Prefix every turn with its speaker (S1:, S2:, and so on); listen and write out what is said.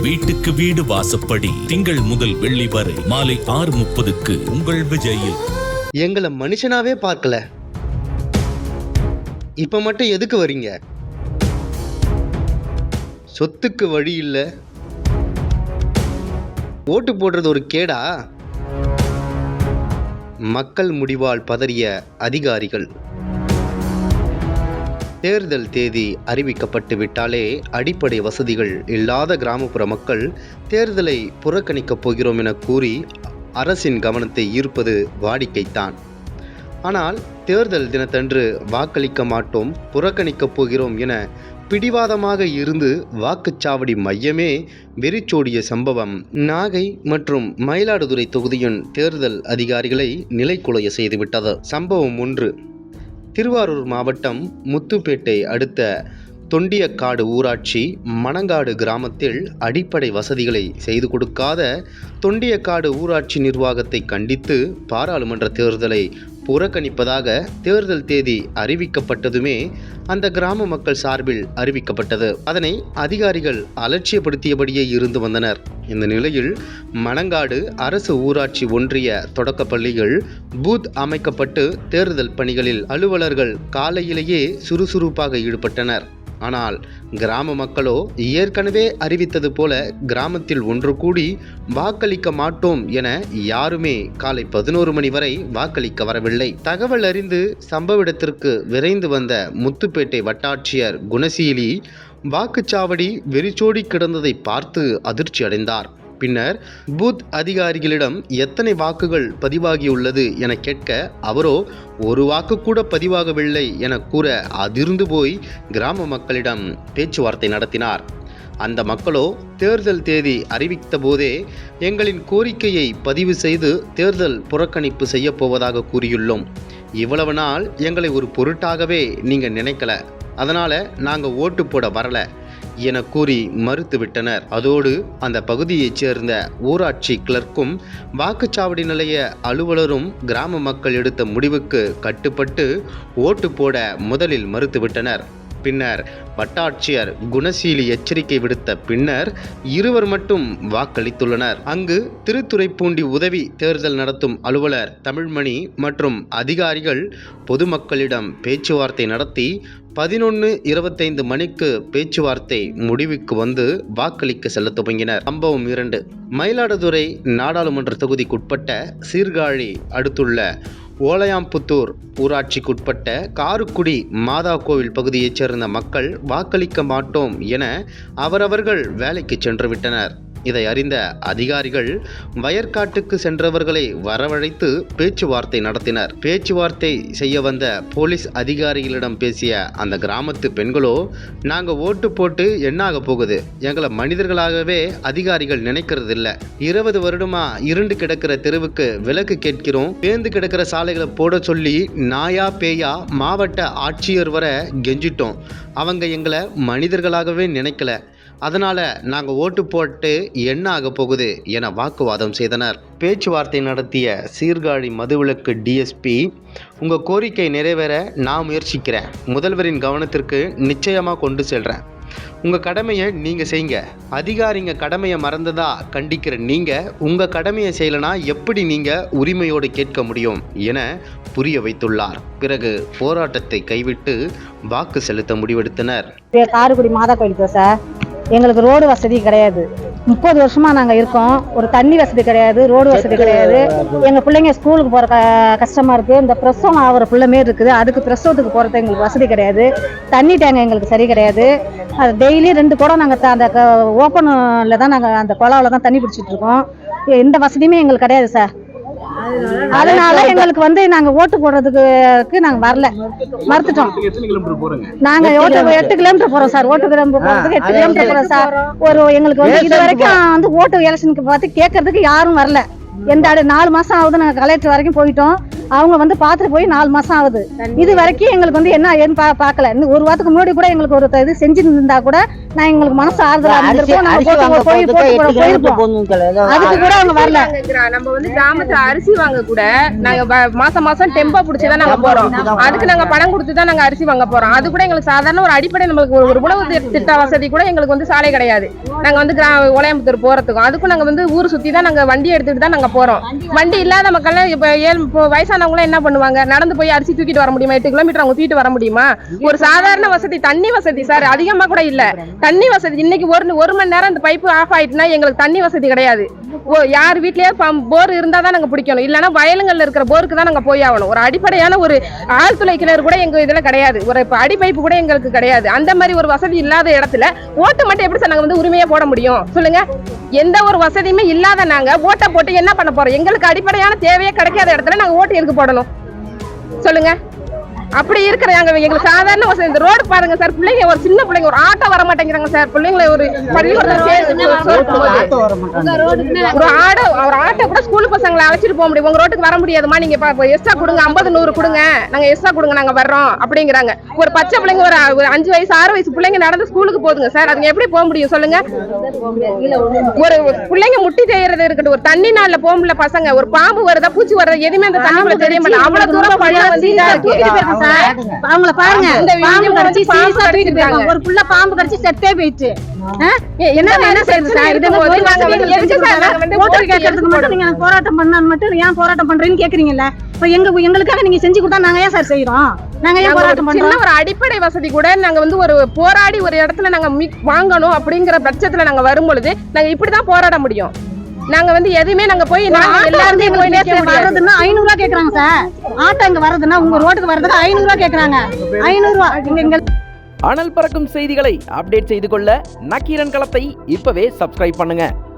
S1: வீட்டுக்கு வீடு வாசப்படி திங்கள் முதல் வெள்ளி வரை மாலை ஆறு முப்பதுக்கு உங்கள் விஜயில்.
S2: எங்களை மனுஷனாவே பார்க்கல. இப்ப மட்டும் எதுக்கு வரீங்க? சொத்துக்கு வழி இல்லை. ஓட்டு போடுறது ஒரு கேடா? மக்கள் முடிவால் பதறிய அதிகாரிகள். தேர்தல் தேதி அறிவிக்கப்பட்டு விட்டாலே அடிப்படை வசதிகள் இல்லாத கிராமப்புற மக்கள் தேர்தலை புறக்கணிக்கப் போகிறோம் என கூறி அரசின் கவனத்தை ஈர்ப்பது வாடிக்கைத்தான். ஆனால் தேர்தல் தினத்தன்று வாக்களிக்க மாட்டோம் புறக்கணிக்கப் போகிறோம் என பிடிவாதமாக இருந்து வாக்குச்சாவடி மையமே வெறிச்சோடிய சம்பவம். நாகை மற்றும் மயிலாடுதுறை தொகுதியின் தேர்தல் அதிகாரிகளை நிலைக்குலைய செய்துவிட்டது. சம்பவம் ஒன்று. திருவாரூர் மாவட்டம் முத்துப்பேட்டை அடுத்த தொண்டியக்காடு ஊராட்சி மணங்காடு கிராமத்தில் அடிப்படை வசதிகளை செய்து கொடுக்காத தொண்டியக்காடு ஊராட்சி நிர்வாகத்தை கண்டித்து பாராளுமன்ற தேர்தலை புறக்கணிப்பதாக தேர்தல் தேதி அறிவிக்கப்பட்டதுமே அந்த கிராம மக்கள் சார்பில் அறிவிக்கப்பட்டது. அதனை அதிகாரிகள் அலட்சியப்படுத்தியபடியே இருந்து வந்தனர். இந்த நிலையில் மணங்காடு அரசு ஊராட்சி ஒன்றிய தொடக்கப் பள்ளிகள் பூத் அமைக்கப்பட்டு தேர்தல் பணிகளில் அலுவலர்கள் காலையிலேயே சுறுசுறுப்பாக ஈடுபட்டனர். ஆனால் கிராம மக்களோ ஏற்கனவே அறிவித்தது போல கிராமத்தில் ஒன்று கூடி வாக்களிக்க மாட்டோம் என யாருமே காலை பதினோரு மணி வரை வாக்களிக்க வரவில்லை. தகவல் அறிந்து சம்பவ இடத்திற்கு விரைந்து வந்த முத்துப்பேட்டை வட்டாட்சியர் குணசீலி வாக்குச்சாவடி வெறிச்சோடி கிடந்ததை பார்த்து அதிர்ச்சி அடைந்தார் பின்னர் பூத் அதிகாரிகளிடம் எத்தனை வாக்குகள் பதிவாகியுள்ளது என கேட்க அவரோ ஒரு வாக்கு கூட பதிவாகவில்லை என கூற அதிர்ந்து போய் கிராம மக்களிடம் பேச்சுவார்த்தை நடத்தினார். அந்த மக்களோ தேர்தல் தேதி அறிவித்த போதே எங்களின் கோரிக்கையை பதிவு செய்து தேர்தல் புறக்கணிப்பு செய்யப்போவதாக கூறியுள்ளோம். இவ்வளவு நாள் எங்களை ஒரு பொருட்டாகவே நீங்கள் நினைக்கல. அதனால் நாங்கள் ஓட்டு போட வரலை. என கூறி மறுத்துவிட்டனர். அதோடு அந்த பகுதியைச் சேர்ந்த ஊராட்சி கிளர்க்கும் வாக்குச்சாவடி நிலைய அலுவலரும் கிராம மக்கள் எடுத்த முடிவுக்கு கட்டுப்பட்டு ஓட்டு போட முதலில் மறுத்துவிட்டனர். பின்னர் வட்டாட்சியர் குணசீலி எச்சரிக்கை விடுத்த பின்னர் இருவர் மட்டும் வாக்களித்துள்ளனர். அங்கு திருத்துறைப்பூண்டி உதவி தேர்தல் நடத்தும் அலுவலர் தமிழ்மணி மற்றும் அதிகாரிகள் பொதுமக்களிடம் பேச்சுவார்த்தை நடத்தி பதினொன்று இருபத்தைந்து மணிக்கு பேச்சுவார்த்தை முடிவுக்கு வந்து வாக்களிக்க செல்ல துவங்கினர். சம்பவம் இரண்டு. மயிலாடுதுறை நாடாளுமன்ற தொகுதிக்குட்பட்ட சீர்காழி அடுத்துள்ள ஓலையாம்புத்தூர் ஊராட்சிக்குட்பட்ட காருக்குடி மாதா கோவில் பகுதியைச் சேர்ந்த மக்கள் வாக்களிக்க மாட்டோம் என அவரவர்கள் வேலைக்கு சென்றுவிட்டனர். இதை அறிந்த அதிகாரிகள் வயற்காட்டுக்கு சென்றவர்களை வரவழைத்து பேச்சுவார்த்தை நடத்தினர். பேச்சுவார்த்தை செய்ய வந்த போலீஸ் அதிகாரிகளிடம் பேசிய அந்த கிராமத்து பெண்களோ நாங்கள் ஓட்டு போட்டு என்னாக போகுது? எங்களை மனிதர்களாகவே அதிகாரிகள் நினைக்கிறது இல்லை இருபது வருடமா இருண்டு கிடக்கிற தெருவுக்கு விலக்கு கேட்கிறோம். பேந்து கிடக்கிற சாலைகளை போட சொல்லி நாயா பேயா மாவட்ட ஆட்சியர் வர கெஞ்சிட்டோம். அவங்க எங்களை மனிதர்களாகவே நினைக்கல. அதனால நாங்கள் ஓட்டு போட்டு என்ன ஆக போகுது என வாக்குவாதம் செய்தனர். பேச்சுவார்த்தை நடத்திய சீர்காழி மதுவிலக்கு டிஎஸ்பி உங்கள் கோரிக்கை நிறைவேற நான் முயற்சிக்கிறேன். முதல்வரின் கவனத்திற்கு நிச்சயமாக கொண்டு செல்கிறேன் உங்கள் கடமையை நீங்கள் செய்யுங்க. அதிகாரிங்க கடமையை மறந்ததா கண்டிக்கிற நீங்கள் உங்கள் கடமையை செய்யலைனா எப்படி நீங்கள் உரிமையோடு கேட்க முடியும் என புரிய வைத்துள்ளார். பிறகு போராட்டத்தை கைவிட்டு வாக்கு செலுத்த முடிவெடுத்தனர்.
S3: காரைக்குடி மாதா கோயிலுக்கு சார்? எங்களுக்கு ரோடு வசதி கிடையாது. முப்பது வருஷமா நாங்க இருக்கோம். ஒரு தண்ணி வசதி கிடையாது ரோடு வசதி கிடையாது. எங்க பிள்ளைங்க ஸ்கூலுக்கு போற கஷ்டமா இருக்கு. இந்த பிரசவம் ஆகிற பிள்ளை மாரி இருக்குது. அதுக்கு பிரசவத்துக்கு போறது எங்களுக்கு வசதி கிடையாது. தண்ணி டேங்க் எங்களுக்கு சரி கிடையாது. அது டெய்லி ரெண்டு குடம் நாங்க த- அந்த ஓப்பனில் தான் நாங்க அந்த குழாவில் தான் தண்ணி பிடிச்சிட்டு இருக்கோம். எந்த வசதியுமே எங்களுக்கு கிடையாது சார். அதனால எங்களுக்கு வந்து நாங்க ஓட்டு போடுறதுக்கு நாங்க வரல. மறுத்துட்டோம். நாங்க ஓட்டு எட்டு கிலோமீட்டர் போறோம் சார். ஓட்டு கிலோமீட்டர் போறதுக்கு எட்டு கிலோமீட்டர் போறோம் சார். ஒரு எங்களுக்கு வந்து இது வரைக்கும் வந்து ஓட்டு எலெக்ஷனுக்கு பார்த்து கேட்கறதுக்கு யாரும் வரல. எந்த ஆடு நாலு மாசம் ஆகுது நாங்க கலெக்டர் வரைக்கும் போயிட்டோம். அவங்க வந்து பார்த்துட்டு போய் நாலு மாசம் ஆகுது. இது வரைக்கும் எங்களுக்கு வந்து என்ன ஏன்னு பார்க்கல. ஒரு வாரத்துக்கு முன்னாடி கூட எங்களுக்கு ஒரு இது செஞ்சிருந்தா கூட நான் எங்களுக்கு மனசு ஆறுதலா அதுக்கு கூட அவங்க வரல.
S4: நம்ம வந்து கிராமத்துல அரிசி வாங்க கூட நாங்க மாசம் மாசம் டெம்போ புடிச்சுதான் நாங்க போறோம். அதுக்கு நாங்க பணம் கொடுத்து தான் நாங்க அரிசி வாங்க போறோம். அது கூட எங்களுக்கு சாதாரண ஒரு அடிப்படை நம்மளுக்கு ஒரு- ஒரு உணவு திட்ட வசதி கூட எங்களுக்கு வந்து சாலை கிடையாது. நாங்க வந்து கிரா உலையம்புத்தூர் போறதுக்கும் அதுக்கும் நாங்க வந்து ஊர் சுத்தி தான் நாங்க வண்டி எடுத்துட்டு தான் நாங்க போறோம். வண்டி இல்லாத மக்கள் இப்ப ஏழு வயசானவங்க என்ன பண்ணுவாங்க? நடந்து போய் அரிசி தூக்கிட்டு வர முடியுமா? எட்டு கிலோமீட்டர் அவங்க தூக்கிட்டு வர முடியுமா? ஒரு சாதாரண வசதி தண்ணி வசதி சார் அதிகமா கூட இல்ல. தண்ணி வசதி இன்னைக்கு ஒரு ஒரு மணி நேரம் இந்த பைப்பு ஆஃப் ஆயிட்டுனா எங்களுக்கு தண்ணி வசதி கிடையாது. ஓ யார் வீட்லயே போர் இருந்தா தான் நாங்க பிடிக்கணும். இல்லைன்னா வயலுங்கள்ல இருக்கிற போருக்கு தான் நாங்க போய் ஆகணும். ஒரு அடிப்படையான ஒரு ஆழ்துளை கிணறு கூட எங்க இதுல கிடையாது. ஒரு இப்ப அடி பைப்பு கூட எங்களுக்கு கிடையாது. அந்த மாதிரி ஒரு வசதி இல்லாத இடத்துல ஓட்டு மட்டும் எப்படி சார் நாங்க வந்து உரிமையா போட முடியும்? சொல்லுங்க. எந்த ஒரு வசதியுமே இல்லாத நாங்க ஓட்டை போட்டு என்ன பண்ண போறோம்? எங்களுக்கு அடிப்படையான தேவையே கிடைக்காத இடத்துல நாங்க ஓட்டு எதுக்கு போடணும்? சொல்லுங்க. அப்படி இருக்கிற எங்க எங்களுக்கு சாதாரண வசதி. இந்த ரோடு பாருங்க சார். பிள்ளைங்க ஒரு சின்ன பிள்ளைங்க ஒரு ஆட்டோ வர மாட்டேங்கிறாங்க சார். பிள்ளைங்களை ஒரு பள்ளிக்கூடத்துல சேர்த்து. ஒரு ஆட்டோ ஒரு ஆட்டோ கூட ஸ்கூல் பசங்களை அழைச்சிட்டு போக முடியும். உங்க ரோட்டுக்கு வர முடியாதுமா நீங்க எக்ஸ்ட்ரா கொடுங்க. ஐம்பது நூறு கொடுங்க. நாங்க எக்ஸ்ட்ரா கொடுங்க. நாங்க வர்றோம். அப்படிங்கிறாங்க. ஒரு பச்சை பிள்ளைங்க ஒரு ஒரு அஞ்சு வயசு ஆறு வயசு பிள்ளைங்க நடந்து ஸ்கூலுக்கு போகுதுங்க சார். அதுங்க எப்படி போக முடியும் சொல்லுங்க? ஒரு ஒரு பிள்ளைங்க முட்டி செய்யறது இருக்கட்டும். ஒரு தண்ணி நாள்ல போக முடியல பசங்க. ஒரு பாம்பு வருதா பூச்சி வருதா எதுவுமே அந்த தண்ணிக்குள்ள தெரிய மாட்டேன் அவ்வளவு தூரம் வந்து இதா இருக்கு.
S3: அவங்கள பாருங்க. பாம்பு கடிச்சு சீரியஸா தூக்கிட்டு. போயிருக்காங்க. ஒரு புள்ள பாம்பு கடிச்சு செத்தே போயிடுச்சு ஆ?
S4: என்ன என்ன செய்யுது சார்? இது
S3: ஓட்டு கேட்கறதுக்கு மட்டும் நீங்க போராட்டம் பண்ணான்னு மட்டும் ஏன் போராட்டம் பண்றேன்னு கேக்குறீங்கல்ல? இப்ப எங்க எங்களுக்காக நீங்க செஞ்சு கொடுத்தா நாங்க ஏன் சார் செய்யறோம் நாங்க ஏன்
S4: ஒரு
S3: போராட்டம்
S4: சின்ன
S3: பண்றோம்
S4: ஒரு அடிப்படை வசதி கூட நாங்க வந்து ஒரு போராடி ஒரு இடத்துல நாங்க வாங்கணும் அப்படிங்கிற பட்சத்துல நாங்க வரும் பொழுது நாங்க இப்படிதான் போராட முடியும். நாங்க வந்து எதுவுமே நாங்க போய் நாங்க எல்லாருமே போய்
S3: வர்றதுன்னா ஐநூறு ரூபா கேக்குறாங்க சார். ஆட்டோ இங்க வர்றதுன்னா உங்க ரோட்டுக்கு வர்றதுக்கு ஐநூறு ரூபா கேக்குறாங்க. ஐநூறு ரூபா. இங்க
S5: அனல் பறக்கும் செய்திகளை அப்டேட் செய்து கொள்ள நக்கீரன் களத்தை இப்பவே சப்ஸ்கிரைப் பண்ணுங்க.